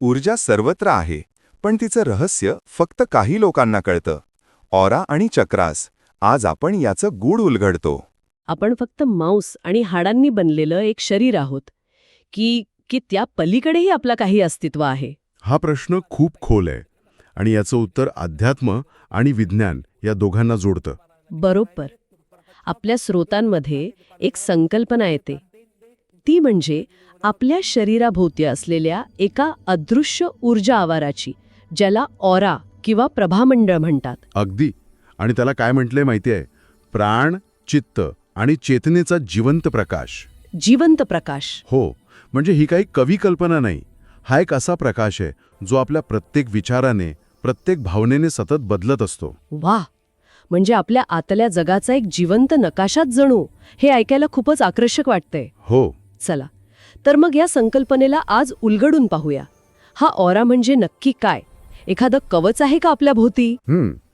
ऊर्जा सर्वत्र आहे पण तिचं रहस्य फक्त काही लोकांना कळतं. ऑरा आणि चक्रास आज आपण याचं गूढ उलगडतो. आपण फक्त मांस आणि हाडांनी बनलेलं एक शरीर आहोत की की त्या पलीकडेही आपला काही अस्तित्व आहे? हा प्रश्न खूप खोल आहे आणि याचं उत्तर अध्यात्म आणि विज्ञान या दोघांना जोडतं. बरोबर. आपल्या स्रोतांमध्ये एक संकल्पना येते. ती म्हणजे आपल्या शरीराभोवती असलेल्या एका अदृश्य ऊर्जा आवाराची ज्याला ऑरा किंवा प्रभामंडळ म्हणतात. अगदी. आणि त्याला काय म्हटलंय माहिती आहे? प्राण चित्त आणि चेतनेचा जिवंत प्रकाश. जिवंत प्रकाश. हो. म्हणजे ही काही कवी कल्पना नाही. हा एक असा प्रकाश आहे जो आपल्या प्रत्येक विचाराने प्रत्येक भावनेने सतत बदलत असतो. वा म्हणजे आपल्या आतल्या जगाचा एक जिवंत नकाशाच जणू हे ऐकायला खूपच आकर्षक वाटतंय. हो. चला. तर मग या संकल्पनेला आज उलगडून पाहूया. हा ऑरा म्हणजे नक्की काय? एखादं कवच आहे का आपल्या भोवती?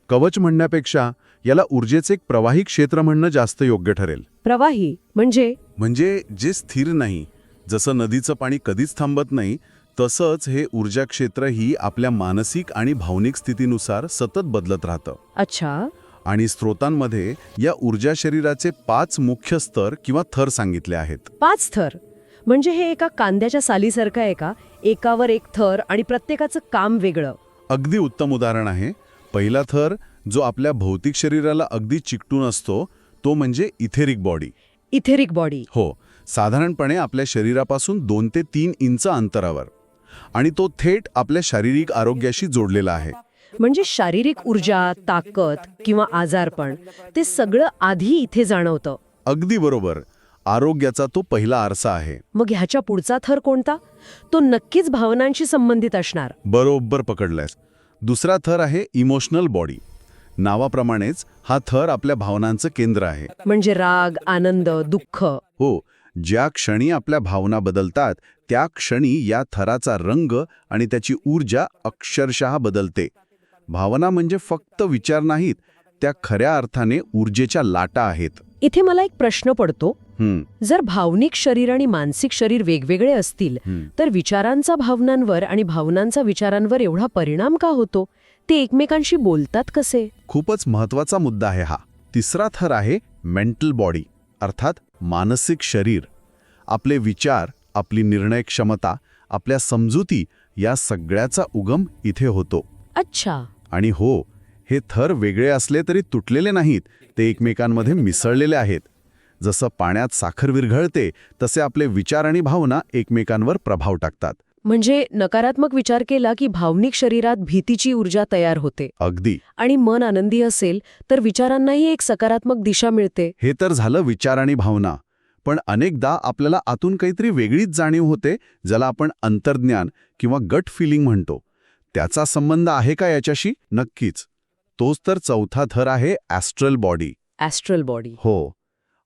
कवच म्हणण्यापेक्षा याला ऊर्जेचे एक प्रवाही क्षेत्र म्हणणं जास्त योग्य ठरेल. प्रवाही म्हणजे? म्हणजे जे स्थिर नाही जसं नदीचं पाणी कधीच थांबत नाही तसंच हे ऊर्जा क्षेत्र ही आपल्या मानसिक आणि भावनिक स्थितीनुसार सतत बदलत राहतं. अच्छा. आणि स्रोतांमध्ये या ऊर्जा शरीराचे पाच मुख्य स्तर किंवा थर सांगितले आहेत. पाच थर? म्हणजे हे एका कांद्याच्या सालीसारखं आहे का? एकावर एक थर आणि प्रत्येकाचं काम वेगळं. अगदी उत्तम उदाहरण आहे. पहिला थर जो आपल्या भौतिक शरीराला अगदी चिकटून असतो तो म्हणजे इथेरिक बॉडी. Etheric body. हो साधारणपणे आपल्या शरीरापासून दोन ते तीन इंच अंतरावर. आणि तो थेट आपल्या शारीरिक आरोग्याशी जोडलेला आहे. म्हणजे शारीरिक ऊर्जा ताकद किंवा आजारपण ते सगळं आधी इथे जाणवतं. अगदी बरोबर. आरोग्याचा तो पहिला आरसा आहे. मग ह्याच्या पुढचा थर कोणता? तो नक्कीच भावनांशी संबंधित असणार. बरोबर पकडलायस. दुसरा थर आहे इमोशनल बॉडी नावाप्रमाणेच हा थर आपल्या भावनांचं केंद्र आहे. म्हणजे राग आनंद दुःख. हो ज्या क्षणी आपल्या भावना बदलतात त्या क्षणी या थराचा रंग आणि त्याची ऊर्जा अक्षरशः बदलते. भावना म्हणजे फक्त विचार नाहीत त्या खऱ्या अर्थाने ऊर्जेच्या लाटा आहेत. इथे मला एक प्रश्न पडतो. जर भावनिक शरीर आणि मानसिक शरीर वेगवेगळे असतील. तर विचारांचा भावनांवर आणि भावनांचा विचारांवर एवढा परिणाम का होतो? ते एकमेकांशी बोलतात कसे? खूपच महत्त्वाचा मुद्दा आहे हा. तिसरा थर आहे मेंटल बॉडी अर्थात मानसिक शरीर. आपले विचार आपली निर्णय क्षमता आपल्या समजुती या सगळ्याचा उगम इथे होतो. अच्छा. आणि हो हे थर वेगळे असले तरी तुटलेले नाहीत ते एकमेकांमध्ये मिसळलेले आहेत. जसं पाण्यात साखर विरघळते तसे आपले विचार आणि भावना एकमेकांवर प्रभाव टाकतात. म्हणजे नकारात्मक विचार केला की भावनिक शरीरात भीतीची ऊर्जा तयार होते. अगदी. आणि मन आनंदी असेल तर विचारांनाही एक सकारात्मक दिशा मिळते. हे तर झालं विचार आणि भावना. पण अनेकदा आपल्याला आतून काहीतरी वेगळीच जाणीव होते ज्याला आपण अंतर्ज्ञान किंवा गट फिलिंग म्हणतो. त्याचा संबंध आहे का याच्याशी? नक्कीच. तोच तर चौथा थर आहे ॲस्ट्रल बॉडी ॲस्ट्रल बॉडी हो.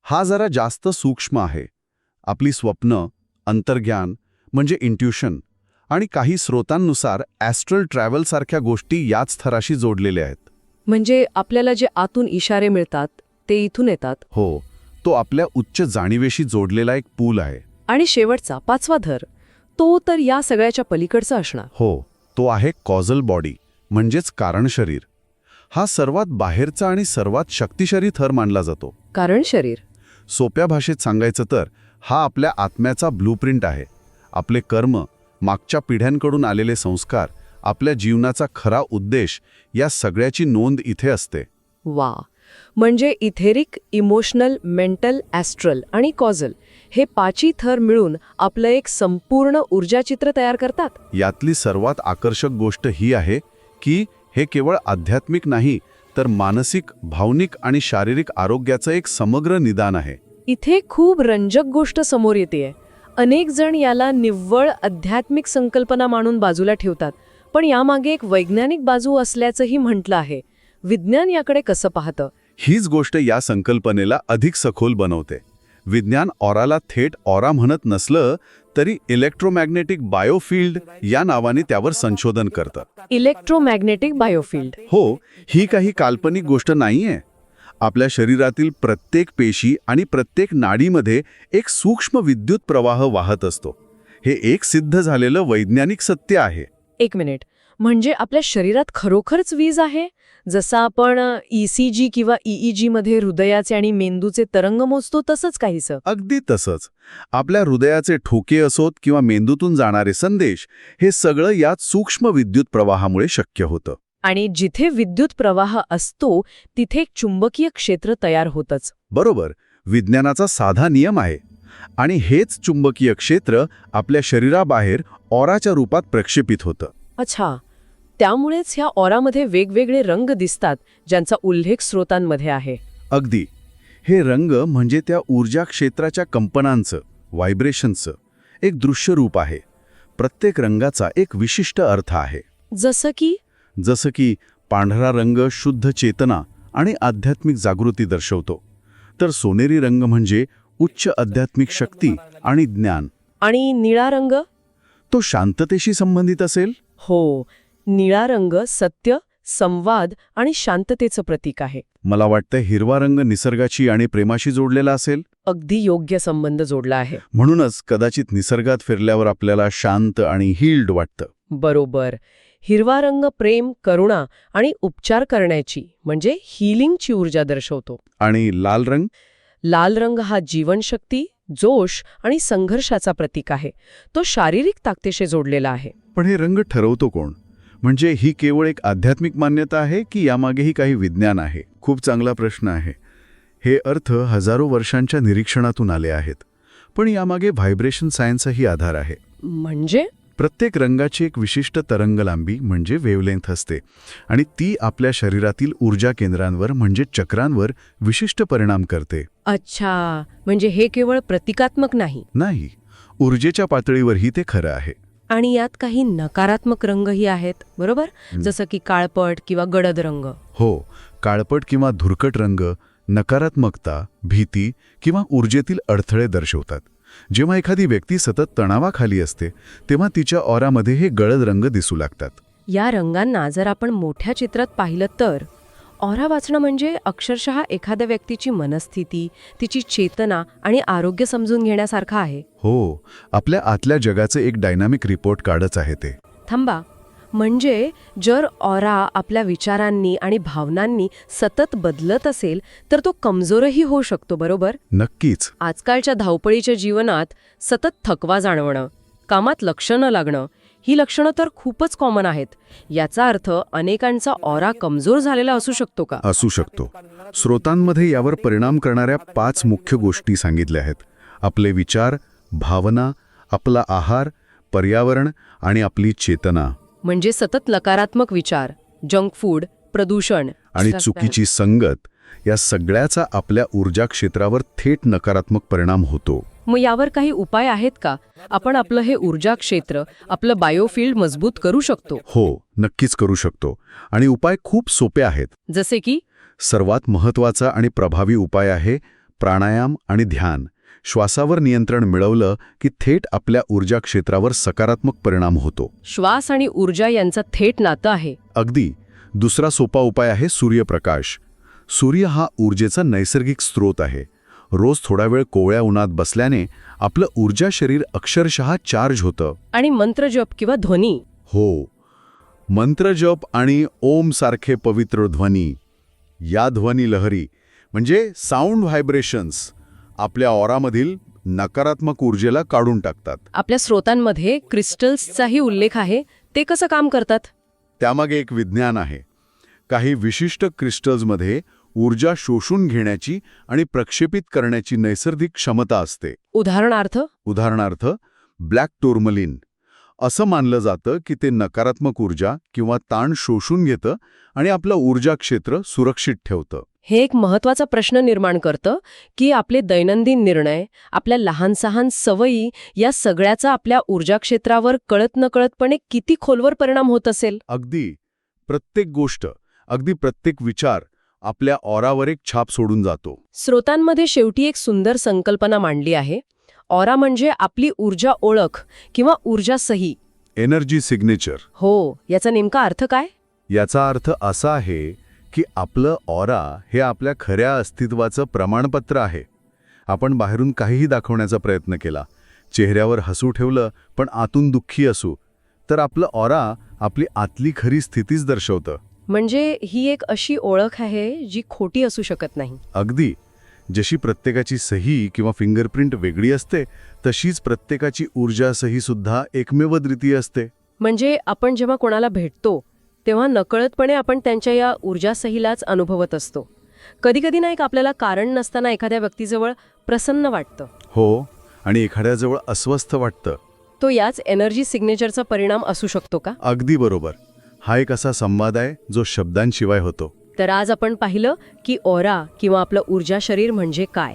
हा जरा जास्त सूक्ष्म आहे. आपली स्वप्न अंतर्ज्ञान म्हणजे इंट्युशन आणि काही स्रोतांनुसार ॲस्ट्रल ट्रॅव्हलसारख्या गोष्टी याच थराशी जोडलेल्या आहेत. म्हणजे आपल्याला जे आतून इशारे मिळतात ते इथून येतात? हो. तो आपल्या उच्च जाणीवेशी जोडलेला एक पूल आहे. आणि शेवटचा पाचवा धर तो तर या सगळ्याच्या पलीकडचा असणार. हो. तो आहे कॉझल बॉडी म्हणजेच कारण शरीर. हा सर्वात बाहेरचा आणि सर्वात शक्तिशाली थर मानला जातो. कारण शरीर. सोप्या भाषेत सांगायचं तर हा आपल्या आत्म्याचा ब्लूप्रिंट आहे. आपले कर्म मागच्या पिढ्यांकडून आलेले संस्कार आपल्या जीवनाचा खरा उद्देश या सगळ्याची नोंद इथे असते. वा म्हणजे इथेरिक इमोशनल मेंटल ॲस्ट्रल आणि कॉझल हे पाची थर मिळून आपलं एक संपूर्ण ऊर्जाचित्र तयार करतात. यातली सर्वात आकर्षक गोष्ट ही आहे की हे केवळ आध्यात्मिक नाही तर मानसिक भावनिक आणि शारीरिक आरोग्याचं एक समग्र निदान आहे. इथे खूप रंजक गोष्ट समोर येते. अनेक जण याला निव्वळ आध्यात्मिक संकल्पना मानून बाजूला ठेवतात पण यामागे एक वैज्ञानिक बाजू असल्याचंही म्हटलं आहे. विज्ञान याकडे कसं पाहतं? हीच गोष्ट या संकल्पनेला अधिक सखोल बनवते. विज्ञान ऑराला थेट ऑरा म्हणत नसलं तरी इलेक्ट्रोमॅग्नेटिक बायोफिल्ड या नावाने त्यावर संशोधन करतं. Electromagnetic biofield. हो ही काही काल्पनिक गोष्ट नाहीये. आपल्या शरीरातील प्रत्येक पेशी आणि प्रत्येक नाडीमध्ये एक सूक्ष्म विद्युत प्रवाह वाहत असतो. हे एक सिद्ध झालेलं वैज्ञानिक सत्य आहे. एक मिनिट. म्हणजे आपल्या शरीरात खरोखरच वीज आहे? जसं आपण ईसीजी किंवा ईईजी मध्ये हृदयाचे आणि मेंदूचे तरंग मोजतो तसंच काहीसं. अगदी तसंच. आपल्या हृदयाचे ठोके असोत किंवा मेंदूतून जाणारे संदेश हे सगळं यात सूक्ष्म विद्युत प्रवाहामुळे शक्य होतं. आणि जिथे विद्युत प्रवाह असतो तिथे एक चुंबकीय क्षेत्र तयार होतच. बरोबर. विज्ञानाचा साधा नियम आहे. आणि हेच चुंबकीय क्षेत्र आपल्या शरीराबाहेर ऑराच्या रूपात प्रक्षेपित होतं. अच्छा. त्यामुळेच ह्या ऑरामध्ये वेगवेगळे रंग दिसतात ज्यांचा उल्लेख स्रोतांमध्ये आहे. अगदी. हे रंग म्हणजे त्या ऊर्जा क्षेत्राच्या कंपनांचं व्हायब्रेशनचं एक दृश्य रूप आहे. प्रत्येक रंगाचा एक विशिष्ट अर्थ आहे. जसं की? जसं की पांढरा रंग शुद्ध चेतना आणि आध्यात्मिक जागृती दर्शवतो. तर सोनेरी रंग म्हणजे उच्च आध्यात्मिक शक्ती आणि ज्ञान. आणि निळा रंग? तो शांततेशी संबंधित असेल? हो. निळा रंग सत्य संवाद आणि शांततेचं प्रतीक आहे. मला वाटतं हिरवा रंग निसर्गाची आणि प्रेमाशी जोडलेला असेल? अगदी योग्य संबंध जोडला आहे. म्हणूनच कदाचित निसर्गात फिरल्यावर आपल्याला शांत आणि हील्ड वाटतं. बरोबर. हिरवा रंग प्रेम करुणा आणि उपचार करण्याची म्हणजे हिलिंगची ऊर्जा दर्शवतो. आणि लाल रंग? लाल रंग हा जीवनशक्ती जोश आणि संघर्षाचा प्रतीक आहे. तो शारीरिक ताकदीशी जोडलेला आहे. पण हे रंग ठरवतो कोण? म्हणजे ही केवळ एक आध्यात्मिक मान्यता आहे की यामागेही काही विज्ञान आहे? खूप चांगला प्रश्न आहे. हे अर्थ हजारो वर्षांच्या निरीक्षणातून आले आहेत. पण यामागे व्हायब्रेशन सायन्सही आधार आहे. म्हणजे? प्रत्येक रंगाची एक विशिष्ट तरंगलांबी म्हणजे वेवलेंथ असते आणि ती आपल्या शरीरातील ऊर्जा केंद्रांवर म्हणजे चक्रांवर विशिष्ट परिणाम करते. अच्छा म्हणजे हे केवळ प्रतिकात्मक नाही. नाही ऊर्जेच्या पातळीवरही ते खरं आहे. आणि यात काही नकारात्मक रंगही आहेत बरोबर? जसं की काळपट किंवा गडद रंग. हो काळपट किंवा धुरकट रंग नकारात्मकता भीती किंवा ऊर्जेतील अडथळे दर्शवतात. जेव्हा एखादी व्यक्ती सतत तणावाखाली असते तेव्हा तिच्या ऑरामध्ये हे गळद रंग दिसू लागतात. या रंगांना जर आपण मोठ्या चित्रात पाहिलं तर ऑरा वाचणं म्हणजे अक्षरशः एखाद्या व्यक्तीची मनस्थिती तिची चेतना आणि आरोग्य समजून घेण्यासारखं आहे. हो आपल्या आतल्या जगाचे एक डायनामिक रिपोर्ट कार्डच आहे ते. थांबा. म्हणजे जर ऑरा आपल्या विचारांनी आणि भावनांनी सतत बदलत असेल तर तो कमजोरही होऊ शकतो बरोबर? नक्कीच. आजकालच्या धावपळीच्या जीवनात सतत थकवा जाणवणं कामात लक्ष न लागणं ही लक्षणं तर खूपच कॉमन आहेत. याचा अर्थ अनेकांचा ऑरा कमजोर झालेला असू शकतो का? असू शकतो. स्रोतांमध्ये यावर परिणाम करणाऱ्या पाच मुख्य गोष्टी सांगितल्या आहेत. आपले विचार भावना आपला आहार पर्यावरण आणि आपली चेतना. म्हणजे सतत नकारात्मक विचार जंक फूड प्रदूषण आणि चुकीची संगत या सगळ्याचा आपल्या ऊर्जा क्षेत्रावर थेट नकारात्मक परिणाम होतो. मग यावर काही उपाय आहेत का? आपण आपलं हे ऊर्जा क्षेत्र आपलं बायोफिल्ड मजबूत करू शकतो. हो नक्कीच करू शकतो. आणि उपाय खूप सोपे आहेत. जसे की? सर्वात महत्त्वाचा आणि प्रभावी उपाय आहे प्राणायाम आणि ध्यान. श्वासावर नियंत्रण मिळवलं की थेट आपल्या ऊर्जा क्षेत्रावर सकारात्मक परिणाम होतो. श्वास आणि ऊर्जा यांचं थेट नातं आहे. अगदी. दुसरा सोपा उपाय आहे सूर्यप्रकाश. सूर्य हा ऊर्जेचा नैसर्गिक स्रोत आहे. रोज थोडा वेळ कोवळ्या उन्हात बसल्याने आपलं ऊर्जा शरीर अक्षरशः चार्ज होतं. आणि मंत्रजप किंवा ध्वनी. हो. मंत्रजप आणि ओम सारखे पवित्र ध्वनी या ध्वनी लहरी म्हणजे साऊंड व्हायब्रेशन्स आपल्या ऑरामधील नकारात्मक ऊर्जेला काढून टाकतात. आपल्या स्रोतांमध्ये क्रिस्टल्सचाही उल्लेख आहे. ते कसं काम करतात? त्यामागे एक विज्ञान आहे. काही विशिष्ट क्रिस्टल्समध्ये ऊर्जा शोषून घेण्याची आणि प्रक्षेपित करण्याची नैसर्गिक क्षमता असते. उदाहरणार्थ? उदाहरणार्थ ब्लॅक टोर्मलिन. असं मानलं जातं की ते नकारात्मक ऊर्जा किंवा ताण शोषून घेतं आणि आपलं ऊर्जा क्षेत्र सुरक्षित ठेवतं. हे एक महत्त्वाचा प्रश्न निर्माण करतं की आपले दैनंदिन निर्णय आपल्या लहान सहान सवयी या सगळ्याचा आपल्या ऊर्जा क्षेत्रावर कळत नकळतपणे किती खोलवर परिणाम होत असेल? अगदी. प्रत्येक गोष्ट अगदी प्रत्येक विचार आपल्या ऑरावर एक छाप सोडून जातो. स्रोतांमध्ये शेवटी एक सुंदर संकल्पना मांडली आहे. ऑरा म्हणजे आपली ऊर्जा ओळख किंवा ऊर्जा सही. एनर्जी सिग्नेचर हो याचा नेमका अर्थ काय? याचा अर्थ असा आहे की आपलं ऑरा हे आपल्या खऱ्या अस्तित्वाचं प्रमाणपत्र आहे. आपण बाहेरून काहीही दाखवण्याचा प्रयत्न केला. चेहऱ्यावर हसू ठेवलं पण आतून दुःखी असू तर आपलं ऑरा आपली आतली खरी स्थितीच दर्शवतं. म्हणजे ही एक अशी ओळख आहे जी खोटी असू शकत नाही. अगदी. जशी प्रत्येकाची सही किंवा फिंगरप्रिंट वेगळी असते तशीच प्रत्येकाची ऊर्जा सही सुद्धा एकमेव द्वितीय असते. म्हणजे आपण जेव्हा कोणाला भेटतो तेव्हा नकळतपणे आपण त्यांच्या या ऊर्जासहीलाच अनुभवत असतो. कधीकधी ना एक आपल्याला कारण नसताना एखाद्या व्यक्तीजवळ प्रसन्न वाटतं. हो आणि एखाद्याजवळ अस्वस्थ वाटतं. तो याच एनर्जी सिग्नेचरचा परिणाम असू शकतो का? अगदी बरोबर. हा एक असा संवाद आहे जो शब्दांशिवाय होतो. तर आज आपण पाहिलं की ओरा किंवा आपलं ऊर्जा शरीर म्हणजे काय?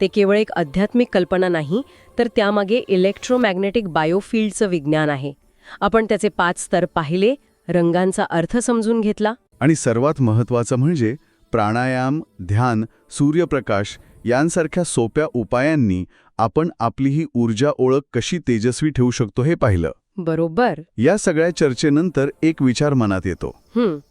ते केवळ एक आध्यात्मिक कल्पना नाही तर त्यामागे इलेक्ट्रोमॅग्नेटिक बायोफिल्डचं विज्ञान आहे. आपण त्याचे पाच स्तर पाहिले रंगांचा अर्थ समजून घेतला. आणि सर्वात महत्त्वाचं म्हणजे प्राणायाम ध्यान सूर्यप्रकाश यांसारख्या सोप्या उपायांनी आपण आपली ही ऊर्जा ओळख कशी तेजस्वी ठेवू शकतो हे पाहिलं. बरोबर. या सगळ्या चर्चेनंतर एक विचार मनात येतो.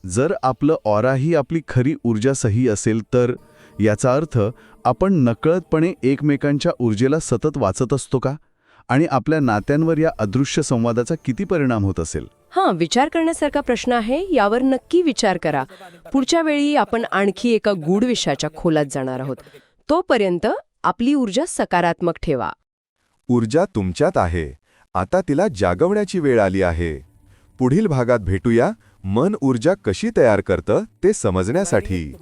जर आपलं ऑरा ही आपली खरी ऊर्जा सही असेल तर याचा अर्थ आपण नकळतपणे एकमेकांच्या ऊर्जेला सतत वाचत असतो का? आणि आपल्या नात्यांवर या अदृश्य संवादाचा किती परिणाम होत असेल? हां विचार करण्यासारखा प्रश्न आहे यावर नक्की विचार करा. पुढच्या वेळी आपण आणखी एका गूढ विषयाच्या खोलात जाणार आहोत. तोपर्यंत आपली ऊर्जा सकारात्मक ठेवा. ऊर्जा तुमच्यात आहे. आता तिला जागवण्याची वेळ आली आहे. पुढील भागात भेटूया मन ऊर्जा कशी तयार करतं ते समजण्यासाठी.